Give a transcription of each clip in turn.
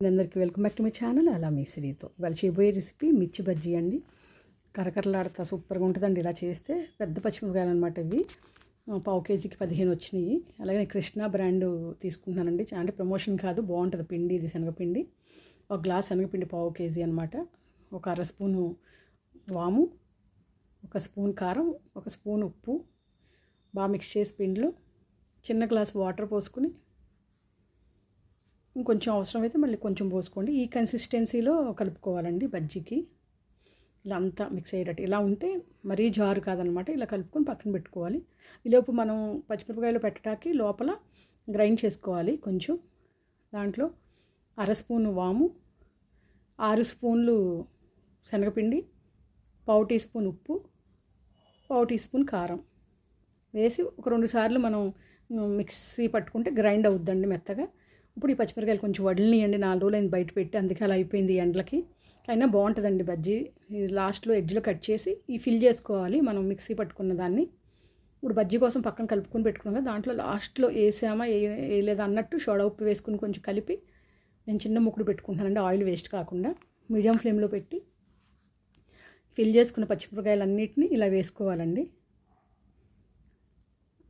అందరికీ welcome back to my channel. అలా మీ శ్రీతో. ఇవాళ చేయబోయే రెసిపీ మిర్చి బజ్జీ అండి. కరకరలాడతా సూపర్గా ఉంటుందండి ఇలా చేస్తే. పెద్ద పచ్చిమిరపకాయలు అనమాట ఇవి పావు కేజీకి పదిహేను వచ్చినాయి. అలాగే నేను కృష్ణ బ్రాండ్ తీసుకుంటున్నానండి. అంటే ప్రమోషన్ కాదు బాగుంటుంది పిండి ఇది శనగపిండి. ఒక గ్లాస్ శనగపిండి పావు కేజీ అనమాట ఒక అర స్పూను వాము ఒక స్పూన్ కారం ఒక స్పూన్ ఉప్పు. బాగా మిక్స్ చేసి పిండిలో చిన్న గ్లాస్ వాటర్ పోసుకుని ఇంకొంచెం అవసరమైతే మళ్ళీ కొంచెం పోసుకోండి. ఈ కన్సిస్టెన్సీలో కలుపుకోవాలండి బజ్జీకి. ఇలా అంతా మిక్స్ అయ్యేటట్టు. ఇలా ఉంటే మరీ జారు కాదనమాట. ఇలా కలుపుకొని పక్కన పెట్టుకోవాలి. ఈలోపు మనం పచ్చిమిరపకాయలు పెట్టడానికి లోపల గ్రైండ్ చేసుకోవాలి కొంచెం. దాంట్లో అర స్పూను వాము ఆరు స్పూన్లు శనగపిండి పావు టీ స్పూన్ ఉప్పు పావు టీ స్పూన్ కారం. వేసి ఒక రెండు సార్లు మనం మిక్సీ పట్టుకుంటే గ్రైండ్ అవుద్దండి మెత్తగా. ఇప్పుడు ఈ పచ్చిమిరకాయలు కొంచెం వడిలినియండి నాలుగు రోజులు అయింది బయట పెట్టి అందుకే అలా అయిపోయింది ఎండలకి. అయినా బాగుంటుందండి బజ్జీ. లాస్ట్లో ఎడ్జ్లో కట్ చేసి ఈ ఫిల్ చేసుకోవాలి మనం మిక్సీ పట్టుకున్న దాన్ని. ఇప్పుడు బజ్జీ కోసం పక్కన కలుపుకొని పెట్టుకున్నాం కదా దాంట్లో లాస్ట్లో వేసామా వేయలేదా అన్నట్టు సోడా ఉప్పు వేసుకుని కొంచెం కలిపి నేను చిన్న ముక్కుడు పెట్టుకుంటున్నానండి ఆయిల్ వేస్ట్ కాకుండా మీడియం ఫ్లేమ్లో పెట్టి. ఫిల్ చేసుకున్న పచ్చిమిరపకాయలన్నిటిని ఇలా వేసుకోవాలండి.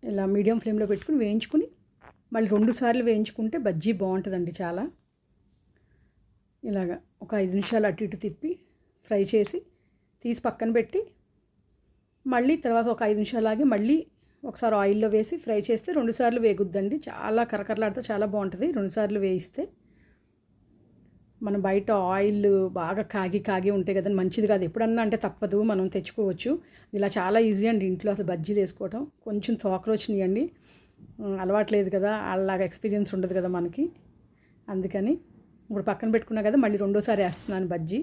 ఇలా మీడియం ఫ్లేమ్లో పెట్టుకుని వేయించుకుని మళ్ళీ రెండు సార్లు వేయించుకుంటే బజ్జీ బాగుంటుందండి చాలా. ఇలాగా ఒక ఐదు నిమిషాలు అటు ఇటు తిప్పి ఫ్రై చేసి తీసి పక్కన పెట్టి మళ్ళీ తర్వాత ఒక ఐదు నిమిషాలు ఆగి మళ్ళీ ఒకసారి ఆయిల్లో వేసి ఫ్రై చేస్తే రెండుసార్లు వేగుద్దండి. చాలా కరకరలాడితే చాలా బాగుంటుంది. రెండుసార్లు వేయిస్తే మనం బయట ఆయిల్ బాగా కాగి కాగి ఉంటాయి కదండి మంచిది కాదు. ఎప్పుడన్నా అంటే తప్పదు మనం తెచ్చుకోవచ్చు. ఇలా చాలా ఈజీ అండి ఇంట్లో అసలు బజ్జీలు వేసుకోవటం. కొంచెం తోకలు వచ్చినాయండి అలవాట్లేదు కదా అలాగ ఎక్స్పీరియన్స్ ఉండదు కదా మనకి. అందుకని ఇప్పుడు పక్కన పెట్టుకున్నా కదా మళ్ళీ రెండోసారి వేస్తున్నాను బజ్జీ.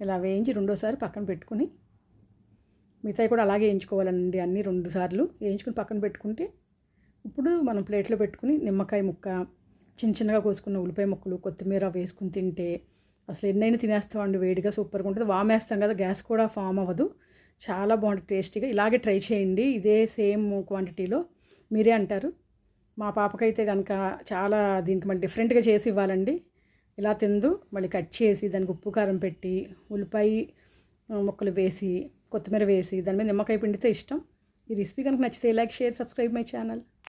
ఇలా వేయించి రెండోసారి పక్కన పెట్టుకుని మిగతాయి కూడా అలాగే వేయించుకోవాలండి అన్నీ రెండు సార్లు. వేయించుకుని పక్కన పెట్టుకుంటే ఇప్పుడు మనం ప్లేట్లో పెట్టుకుని నిమ్మకాయ ముక్క చిన్న చిన్నగా కోసుకున్న ఉల్లిపాయ ముక్కలు కొత్తిమీర వేసుకుని తింటే అసలు ఎన్నైనా తినేస్తామండి వేడిగా సూపర్గా ఉంటుంది. వామేస్తాం కదా గ్యాస్ కూడా ఫామ్ అవ్వదు. చాలా బాగుంటుంది టేస్టీగా. ఇలాగే ట్రై చేయండి ఇదే సేమ్ క్వాంటిటీలో. మీరే అంటారు. మా పాపకైతే కనుక చాలా దీనికి మళ్ళీ డిఫరెంట్గా చేసి ఇవ్వాలండి. ఇలా తిందు మళ్ళీ కట్ చేసి దానికి ఉప్పు కారం పెట్టి ఉల్లిపాయ ముక్కలు వేసి కొత్తిమీర వేసి దాని మీద నిమ్మకాయ పిండితే ఇష్టం. ఈ రెసిపీ కనుక నచ్చితే like share subscribe my channel.